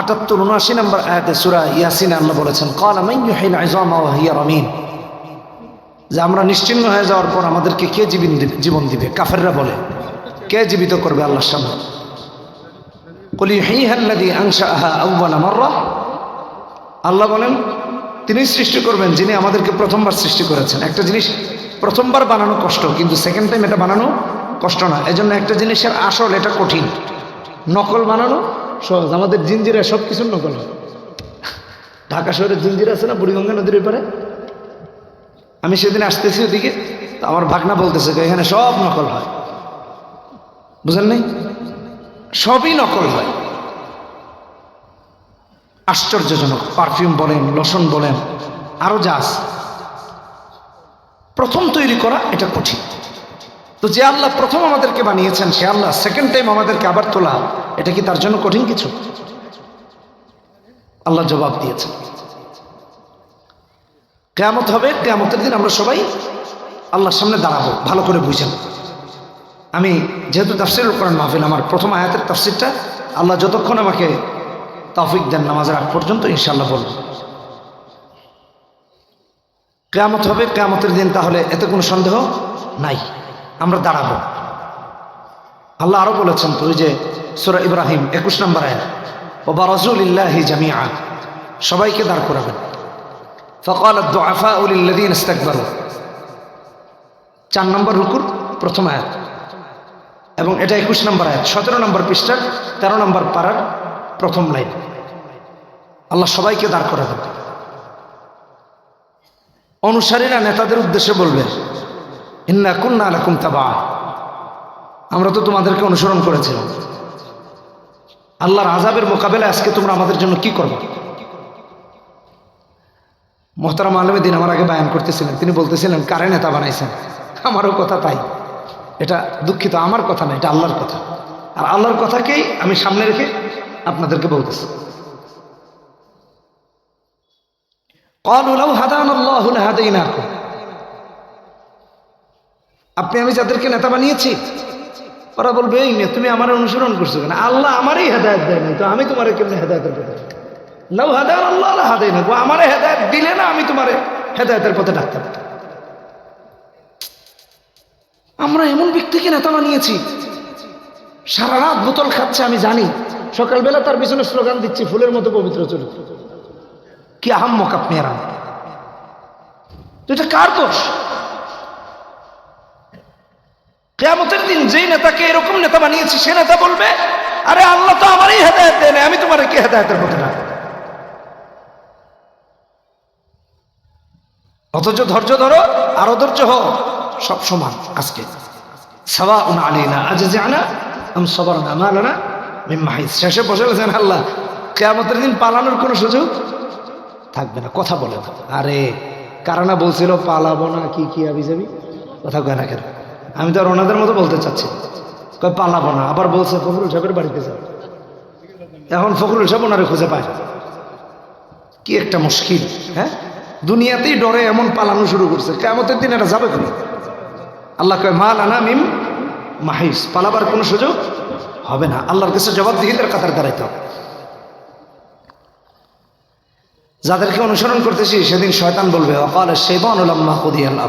আটাত্তর, উনআশি নম্বর আয়াতে সুরা ইয়াসিন আল্লাহ বলেছেন, কল আমিন যে আমরা নিশ্চিন্ন হয়ে যাওয়ার পর আমাদেরকে কে জীবন দিবে জীবন দিবে? কাফেররা বলে, কে জীবিত করবে আল্লাহর সামনে? কলি হিহাল্লাদি আংশা আহা আউ্বান আমাররা আল্লাহ বলেন, তিনি সৃষ্টি করবেন যিনি আমাদেরকে প্রথমবার সৃষ্টি করেছেন। একটা জিনিস প্রথমবার বানানো কষ্ট, কিন্তু সেকেন্ড টাইম এটা বানানো কষ্ট না। এজন্য একটা জিনিসের আসল, এটা কঠিন। নকল বানানো সহজ। আমাদের জিঞ্জিরা সব কিছুর নকল ঢাকা শহরের জিঞ্জিরা আছে না বুড়িগঙ্গা নদীর ব্যাপারে আমি সেদিন আসতেছি ওদিকে আমার ভাগনা বলতেছে এখানে সব নকল হয়। বুঝেন নাই? সবই নকল হয়। আশ্চর্যজনক, পারফিউম বলেন, লোশন বলেন আরও যা আছে। প্রথম তৈরি করা এটা কঠিন। তো যে আল্লাহ প্রথম আমাদেরকে বানিয়েছেন, সে আল্লাহ। সেকেন্ড টাইম আমাদেরকে আবার তোলা। এটা কি তার জন্য কঠিন কিছু? আল্লাহ জবাব দিয়েছেন। কেয়ামত হবে, কেয়ামতের দিন আমরা সবাই আল্লাহর সামনে দাঁড়াবো, ভালো করে বুঝেন। আমি যেহেতু তাফসির করেন মাহফিল, আমার প্রথম আয়াতের তাফসিরটা আল্লাহ যতক্ষণ আমাকে তৌফিক দেন নামাজের আগ পর্যন্ত ইনশাল্লাহ বলব। কেয়ামত হবে, কেয়ামতের দিন তাহলে এতে কোনো সন্দেহ নাই। আমরা দাঁড়াবো। আল্লাহ আরও বলেছেন তো যে সুরা ইব্রাহিম, একুশ নম্বর আয়াত ও বারাজুল ইল্লাহি জামিয়া সবাইকে দাঁড় করাবেন। ফকাল দোয়াফা উলিল্লাদিন ইস্তাকবারু। চার নম্বর রুকুর প্রথম আয়াত। এবং এটা একুশ নম্বর আয়াত, সতেরো নম্বর পৃষ্ঠার, তেরো নম্বর পাড়ার প্রথম লাইন। আল্লাহ সবাইকে দাঁড় করাবেন। অনুসারীরা নেতাদের উদ্দেশ্যে বলবেন ইন্না কুন্না আলাকুম তাবা আমরা তো তোমাদেরকে অনুসরণ করেছিলাম। আল্লাহর আজাবের মোকাবেলায় আজকে তোমরা আমাদের জন্য কি করব? মোহতারাম আলমেদিন আমার আগে বায়ান করতেছিলেন। তিনি বলতেছিলেন, কারে নেতা বানাইছেন? আমারও কথা তাই। এটা দুঃখিত, আমার কথা না, এটা আল্লাহর কথা। আর আল্লাহর কথাকেই আমি সামনে রেখে আপনাদেরকে বলতেছি। আপনি, আমি যাদেরকে নেতা বানিয়েছি ওরা বলবে, এই মেয়ে তুমি আমার অনুসরণ করছ কেন? আল্লাহ আমারই হেদায়ত দেয় নাই, তো আমি তোমার কেমনি হেদায়তের পথে লাউ হাদান আল্লাহ হাদাই না আমারে হেদায়ত দিলে না আমি তোমার হেদায়তের পথে ডাকতাম আমরা এমন ব্যক্তিকে নেতা বানিয়েছি সারা রাত বোতল খাচ্ছে, আমি জানি। সকালবেলা তার পিছনে স্লোগান দিচ্ছি, ফুলের মতো পবিত্র চরিত্র। কি আহাম্মক আপনি এরাম তো এটা কার দোষ? কেয়ামতের দিন যেই নেতাকে এরকম নেতা বানিয়েছি, সে নেতা বলবে, আরে আল্লাহ তো আমারই হেদায়ত দেয় না আমি তোমার কি হেদায়তের পথে না? অথচ ধৈর্য ধরো, আরও ধৈর্য হো সব সমান আজকে। সাবা উন আলীনা আজ যে আনা আম সবার না মালানা মিম্মাহিদ শেষে বসে গেছেন আল্লাহ, কেয়ামতের দিন পালানোর কোনো সুযোগ থাকবে না, কথা বলে না আরে কারণা বলছিল, পালাবো না, কি কি আবি যাবি কথা কয় না কেন? আমি তো আর ওনাদের মতো বলতে চাচ্ছি। কয়, পালাবো না। আবার বলছে, ফখরুল সাহেবের বাড়িতে যাও এখন ফখরুল সাহেব ওনারে খুঁজে পায়। কি একটা মুশকিল হ্যাঁ? দুনিয়াতেই ডরে এমন পালানো শুরু করছে। কেমতের দিন এটা যাবে কোনো আল্লাহ কয় মাল আনা মিম মাহিস। পালাবার কোনো সুযোগ হবে না। আল্লাহর কাছে জবাবদিহিতার কাতার দাঁড়াইতে হবে। যাদেরকে অনুসরণ করতেছি, সেদিন শয়তান বলবে, অকাল সেবন উলাম্মা হুদি আল্লাহ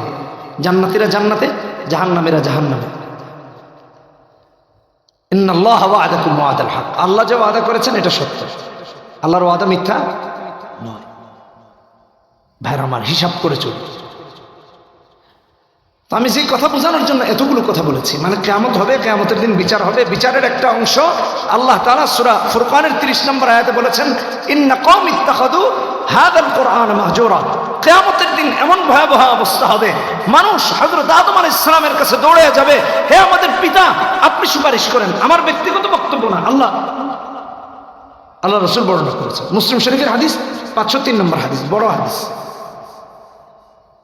জান্নাতিরা জান্নাতে জাহান্নামেরা জাহান্নামে। ইন্নাল্লাহ ওয়াদাকুম ওয়াদাল হক। আল্লাহ যে ওয়াদা করেছেন, এটা সত্য। আল্লাহর ওয়াদা মিথ্যা? নয়। ভাইর, আমার হিসাব করে চলি। তো আমি যেই কথা বোঝানোর জন্য এতগুলো কথা বলেছি মানে কেমত হবে কেমতের দিন বিচার হবে, বিচারের একটা অংশ আল্লাহ তালা সুরা ফুরকানের তিরিশ নম্বর আয়াতে বলেছেন, ইন্না কম ইত্তাহাদু হাদাল কোরআন মাহজোরা কেয়ামতের দিন এমন ভয়াবহ অবস্থা হবে, মানুষ হজরত আদম আল ইসলামের কাছে দৌড়ে যাবে, হে আমাদের পিতা, আপনি সুপারিশ করেন, আমার ব্যক্তিগত বক্তব্য না, আল্লাহ। আল্লাহ রসুল বর্ণনা করেছেন, মুসলিম শরীফের হাদিস পাঁচশো তিন নম্বর হাদিস, বড় হাদিস।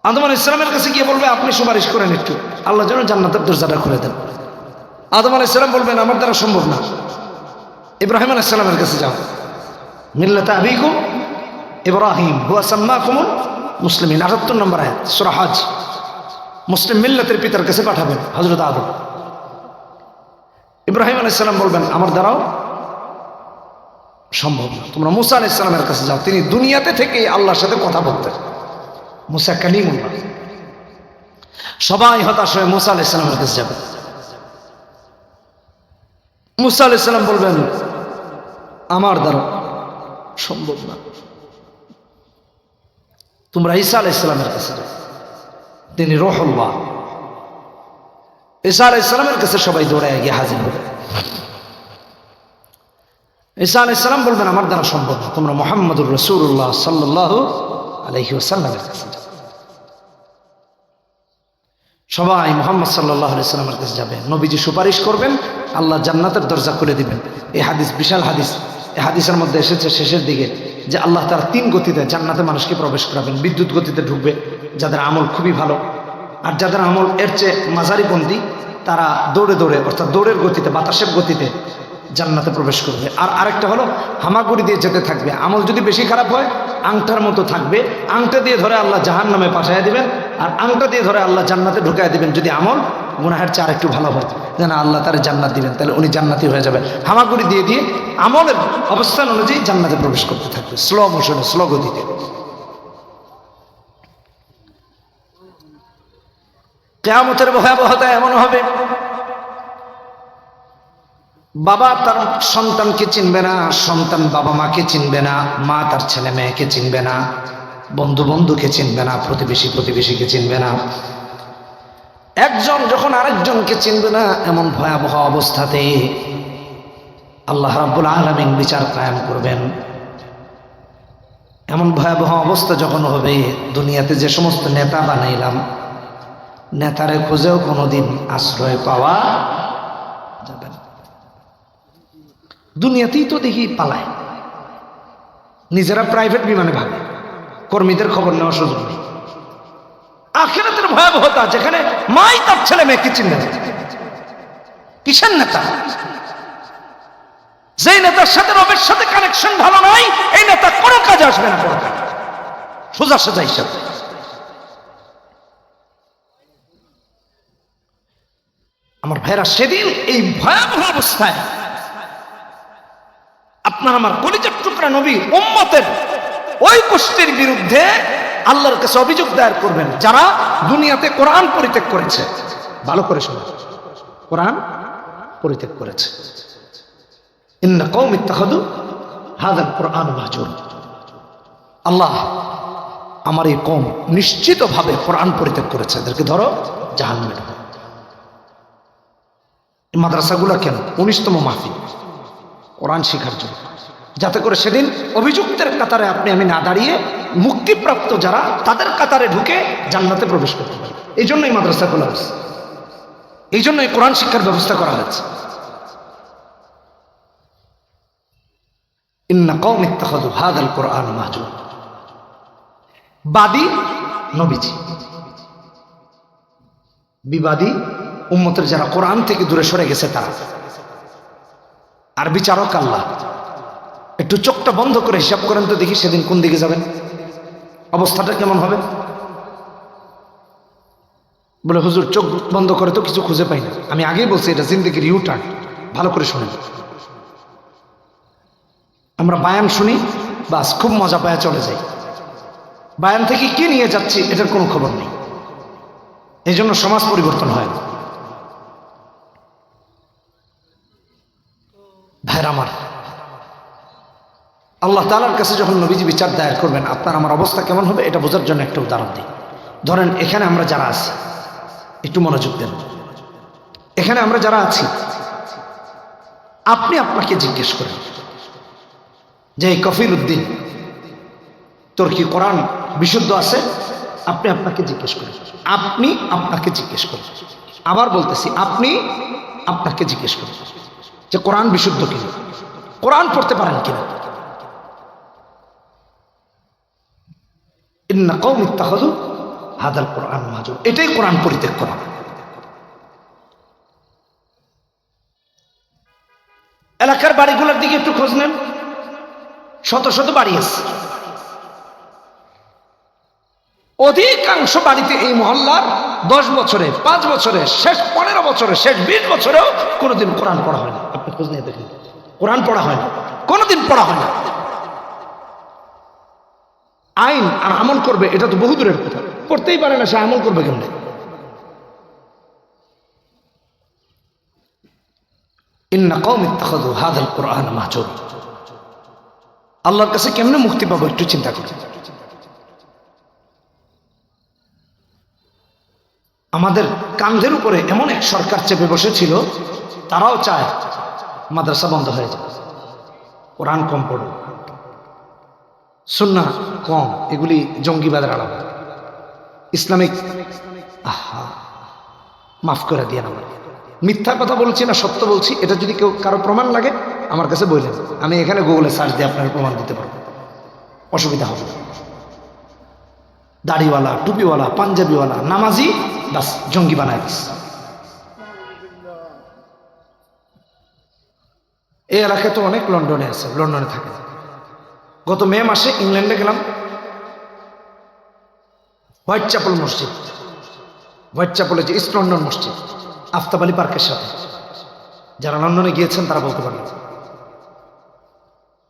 আদম আল ইসলামের কাছে গিয়ে বলবে, আপনি সুপারিশ করেন একটু, আল্লাহ যেন জান্নাতের দরজাটা খুলে দেন। আদম আল ইসলাম বলবেন, আমার দ্বারা সম্ভব না। ইব্রাহিম আল ইসলামের কাছে যাও। মিল্লাতা আবিকুম ইব্রাহিম, হুয়া সাম্মা মুসলিমিন, আটাত্তর নম্বর আয়াত, সুরা হজ। মুসলিম মিল্লাতের পিতার কাছে পাঠাবেন হজরত আদম। ইব্রাহিম আলাইসাল্লাম বলবেন, আমার দ্বারাও সম্ভব না। তোমরা মুসা আলাহ ইসলামের কাছে যাও, তিনি দুনিয়াতে থেকে আল্লাহর সাথে কথা বলতেন। মুসা কালিমুল্লাহ সবাই হতাশ হয়ে মুসা আলাহ ইসলামের কাছে যাবে। মুসা আলাহ ইসলাম বলবেন, আমার দ্বারা সম্ভব না। তোমরা ঈসা আলাহ ইসলামের কাছে যাও। তিনি রহল্লাহ। ঈসা আলাহ ইসলামের কাছে সবাই দৌড়ায় গিয়ে হাজির হবে ঈসা আলাহ ইসলাম বলবেন, আমার দ্বারা সম্ভব তোমরা মোহাম্মদুর রসুল্লাহ সাল্লাহ আলহি ওসাল্লামের কাছে যাও। সবাই মোহাম্মদ সাল্লাহ সাল্লামের কাছে যাবে। নবীজি সুপারিশ করবেন, আল্লাহ জান্নাতের দরজা করে দিবেন। এই হাদিস বিশাল হাদিস। এই হাদিসের মধ্যে এসেছে শেষের দিকে যে আল্লাহ তার তিন গতিতে জান্নাতে মানুষকে প্রবেশ করাবেন, বিদ্যুৎ গতিতে ঢুকবে, যাদের আমল খুবই ভালো। আর যাদের আমল এর চেয়ে মাঝারি মাঝারিপন্থী, তারা দৌড়ে দৌড়ে, অর্থাৎ দৌড়ের গতিতে, বাতাসের গতিতে জান্নাতে প্রবেশ করবে। আর আরেকটা হলো, হামাগুড়ি দিয়ে যেতে থাকবে। আমল যদি বেশি খারাপ হয়, আংটার মতো থাকবে। আংটা দিয়ে ধরে আল্লাহ জাহান নামে পাঠাইয়া দিবেন, আর আংটা দিয়ে ধরে আল্লাহ জান্নাতে ঢুকাই দিবেন। যদি আমল গুনাহের চেয়ে একটু ভালো হয়, যেন আল্লাহ তার জান্নাত দিবেন, তাহলে উনি জান্নাতি হয়ে যাবে হামাগুড়ি দিয়ে দিয়ে আমলের অবস্থান অনুযায়ী জান্নাতে প্রবেশ করতে থাকবে স্লো মোশনে স্লো গতিতে। কেয়ামতের ভয়াবহতা এমন হবে বাবা তার সন্তানকে চিনবে না, সন্তান বাবা মাকে চিনবে না, মা তার ছেলে মেয়েকে চিনবে না, বন্ধু বন্ধুকে চিনবে না, প্রতিবেশী প্রতিবেশীকে চিনবে না। একজন যখন আরেকজনকে চিনবে না, এমন ভয়াবহ অবস্থাতে আল্লাহ রাব্বুল আলমিন বিচার কায়েম করবেন। এমন ভয়াবহ অবস্থা যখন হবে, দুনিয়াতে যে সমস্ত নেতা বানাইলাম, নেতারে খুঁজেও কোনোদিন আশ্রয় পাওয়া যাবে না দুনিয়াতেই তো দেখি পালায়। নিজেরা প্রাইভেট বিমানে ভাবে, কর্মীদের খবর নেওয়া সুযোগ নেই। আখেরাতের ভয়াবহতা, যেখানে মাই তার ছেলে মেয়েকে চিনবে না। কিসের নেতা? যে নেতার সাথে রবের সাথে কানেকশন ভালো নয়, এই নেতা কোনো কাজে আসবে না কোনো সোজা সোজা হিসাবে। আমার ভাইরা সেদিন এই ভয়াবহ অবস্থায় আপনার আমার কলিজার টুকরা নবী উম্মতের ওই গোষ্ঠীর বিরুদ্ধে আল্লাহর কাছে অভিযোগ দায়ের করবেন, যারা দুনিয়াতে কোরআন পরিত্যাগ করেছে। ভালো করে শোনো। কোরআন পরিত্যাগ করেছে। ইন্না কৌম ইত্তাহাদু কোরআন মাহজুর আল্লাহ আমার এই কম নিশ্চিতভাবে কোরআন পরিত্যাগ করেছে। এদেরকে ধরো ঢোকাও। মাদ্রাসাগুলো কেন? উনিশতম মাহফিল। কোরআন শেখার জন্য। যাতে করে সেদিন অভিযুক্তের কাতারে আপনি, আমি না দাঁড়িয়ে মুক্তিপ্রাপ্ত যারা, তাদের কাতারে ঢুকে জান্নাতে প্রবেশ করতে পারে। এই জন্য এই মাদ্রাসা খোলা হয়েছে। এই জন্য এই কোরআন শিক্ষার ব্যবস্থা করা হয়েছে। বাদী নবীজি। বিবাদী উম্মতের যারা কোরআন থেকে দূরে সরে গেছে তারা। আর বিচারক আল্লাহ। একটু চোখটা বন্ধ করে হিসাব করেন তো দেখি সেদিন কোন দিকে যাবেন। অবস্থাটা কেমন হবে? বলে, হুজুর, চোখ বন্ধ করে তো কিছু খুঁজে পাই না। আমি আগেই বলছি, এটা জিন্দিগির ইউ টার্ন ভালো করে শুনেন। আমরা বায়ান শুনি, বাস খুব মজা পায়া, চলে যাই। বায়ান থেকে কি নিয়ে যাচ্ছি, এটার কোনো খবর নেই। এই জন্য সমাজ পরিবর্তন হয় না। ভাইর আমার। আল্লাহ তালার কাছে যখন নবীজি বিচার দায়ের করবেন, আপনার আমার অবস্থা কেমন হবে এটা বোঝার জন্য একটা উদাহরণ দিই। ধরেন, এখানে আমরা যারা আছি, একটু মনোযোগ দেন। এখানে আমরা যারা আছি, আপনি আপনাকে জিজ্ঞেস করেন, যে, এই কফিল উদ্দিন, তোর কি কোরআন বিশুদ্ধ আছে? আপনি আপনাকে জিজ্ঞেস করেন। আপনি আপনাকে জিজ্ঞেস করেন। আবার বলতেছি, আপনি আপনাকে জিজ্ঞেস করেন। যে কোরআন বিশুদ্ধ কিনা? কোরআন পড়তে পারেন কিনা? ইন্না কৌম ইত্তাখাদু হাদাল কোরআন মাহুর এটাই কোরআন পরিত্যাগ করা। এলাকার বাড়িগুলোর দিকে একটু খোঁজ নেন। শত শত বাড়ি আছে। অধিকাংশ বাড়িতে এই মহল্লার দশ বছরে পাঁচ বছরে শেষ পনেরো বছরে শেষ বিশ বছরেও কোনোদিন কোরআন পড়া হয় না আপনি খোঁজ নিয়ে দেখেন কোরআন পড়া হয় না। কোনোদিন পড়া হয় না। আইন আর আমল করবে, এটা তো বহু দূরের কথা। করতেই পারে না, সে আমল করবে কেমনে? আল্লাহর কাছে কেমনে মুক্তি পাবো একটু চিন্তা করুন আমাদের কান্ধের উপরে এমন এক সরকার চেপে বসেছিল, তারাও চায় মাদ্রাসা বন্ধ হয়ে যায় কোরআন কম পড়বে সুন্না কম, এগুলি জঙ্গিবাদের আলাপ ইসলামিক, আহা, মাফ করে দিয়ে আমার মিথ্যা কথা বলছি না, সত্য বলছি, এটা যদি কেউ, কারও প্রমাণ লাগে, আমার কাছে বললেন আমি এখানে গুগলে সার্চ দিয়ে আপনার প্রমাণ দিতে পারব। অসুবিধা হবে দাড়িওয়ালা, টুপিওয়ালা, পাঞ্জাবিওয়ালা, নামাজি বাস জঙ্গি বানায় দিস। এই এলাকায় তো অনেক লন্ডনে আছে, লন্ডনে থাকে। গত মে মাসে ইংল্যান্ডে গেলাম। হোয়াইট চ্যাপল মসজিদ। হোয়াইট চ্যাপলে যে ইস্ট লন্ডন মসজিদ, আফতাব আলী পার্কের সাথে। যারা লন্ডনে গিয়েছেন, তারা বলতে পারবেন।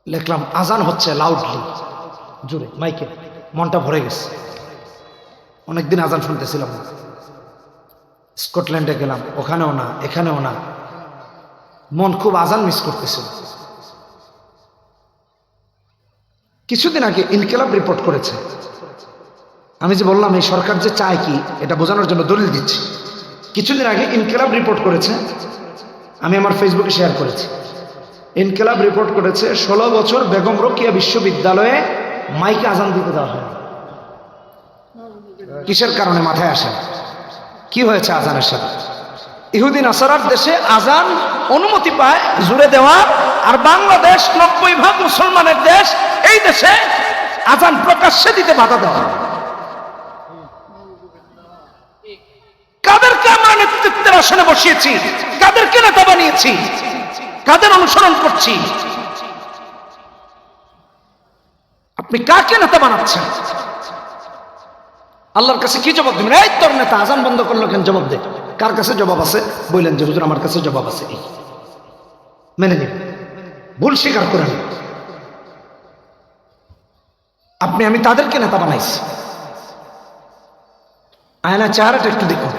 লিখলাম, আজান হচ্ছে লাউডলি জুড়ে মাইকে, মনটা ভরে গেছে। অনেকদিন আজান শুনতেছিলাম স্কটল্যান্ডে গেলাম, ওখানেও না, এখানেও না। মন খুব আজান মিস করতেছিল। কিছুদিন আগে ইনকেলাব রিপোর্ট করেছে। আমি যে বললাম, এই সরকার যে চায় কি, এটা বোঝানোর জন্য দলিল দিচ্ছি। কিছুদিন আগে ইনকেলাব রিপোর্ট করেছে, আমি আমার ফেসবুকে শেয়ার করেছি। ইনকেলাব রিপোর্ট করেছে, ষোলো বছর বেগম রোকিয়া বিশ্ববিদ্যালয়ে মাইকে আজান দিতে দেওয়া হয়। কিসের কারণে মাথায় আসে কি হয়েছে আজানের সাথে? ইহুদিন আসারার দেশে আজান অনুমতি পায়, জুড়ে দেওয়া। আর বাংলাদেশ নব্বই ভাগ মুসলমানের দেশ, এই দেশে আজান প্রকাশ্যে দিতে বাধা দেওয়া কাদেরকে আমরা নেতৃত্বের আসনে বসিয়েছি? কাদেরকে নেতা বানিয়েছি? কাদের অনুসরণ করছি? আপনি কাকে নেতা বানাচ্ছেন? আল্লাহর কাছে কি জবাব দেবেন? এই তোর নেতা, আজান বন্ধ করল কেন? জবাব দে। কার কাছে জবাব আছে? বললেন যে, হুজুর, আমার কাছে জবাব আছে। এই মেনে নিন। ভুল স্বীকার করে নিন। আপনি, আমি তাদেরকে নেতা বানাইছি। আয়না চেহারাটা একটু দেখুন।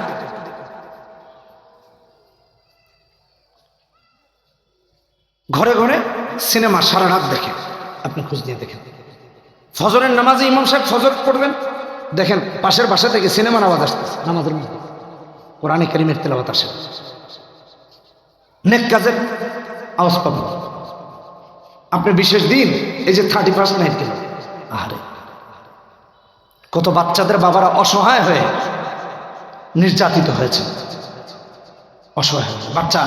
ঘরে ঘরে সিনেমা সারা রাত দেখে আপনি খোঁজ দিয়ে দেখেন। ফজরের নামাজে ইমাম সাহেব ফজর পড়বেন? দেখেন, পাশের বাসা থেকে সিনেমা আওয়াজ আসতেছে, নামাজের মধ্যে। কোরআনে কারিমের তেলাওয়াত আসে। নেক কাজের আওয়াজ পাবেন আপনি বিশেষ দিন, এই যে থার্টি ফার্স্ট নাইট গেল। আহারে। কত বাচ্চাদের বাবারা অসহায় হয়ে নির্যাতিত হয়েছে। অসহায় হয়ে। বাচ্চা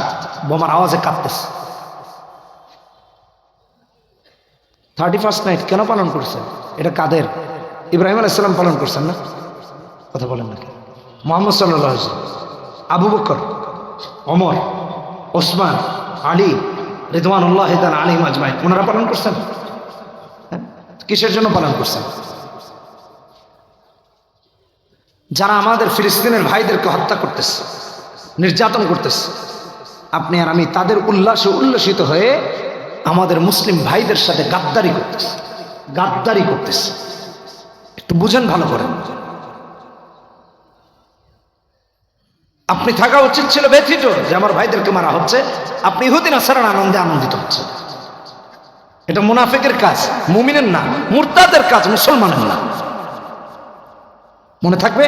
বোমার আওয়াজে কাঁদতেছে থার্টি ফার্স্ট নাইট কেন পালন করছেন? এটা কাদের? ইব্রাহিম আলাইসাল্লাম পালন করছেন না? কথা বলেন নাকি মোহাম্মদ সাল্লাহ আবু বকর অমর ওসমান, আলী রিদওয়ান উল্লাহ আলী মাজমাই ওনারা পালন করছেন? হ্যাঁ? কিসের জন্য পালন করছেন? যারা আমাদের ফিলিস্তিনের ভাইদেরকে হত্যা করতেছে, নির্যাতন করতেছে, আপনি আর আমি তাদের উল্লাসে উল্লসিত হয়ে আমাদের মুসলিম ভাইদের সাথে গাদ্দারি করতেছে। গাদ্দারি করতেছে। একটু বুঝেন ভালো করে। আপনি থাকা উচিত ছিল ব্যথিত যে আমার ভাইদেরকে মারা হচ্ছে। আপনি ইহুদিন, আসারান আনন্দে আনন্দিত হচ্ছে। এটা মুনাফিকের কাজ, মুমিনের না, মুরতাদের কাজ, মুসলমানের না। মনে থাকবে?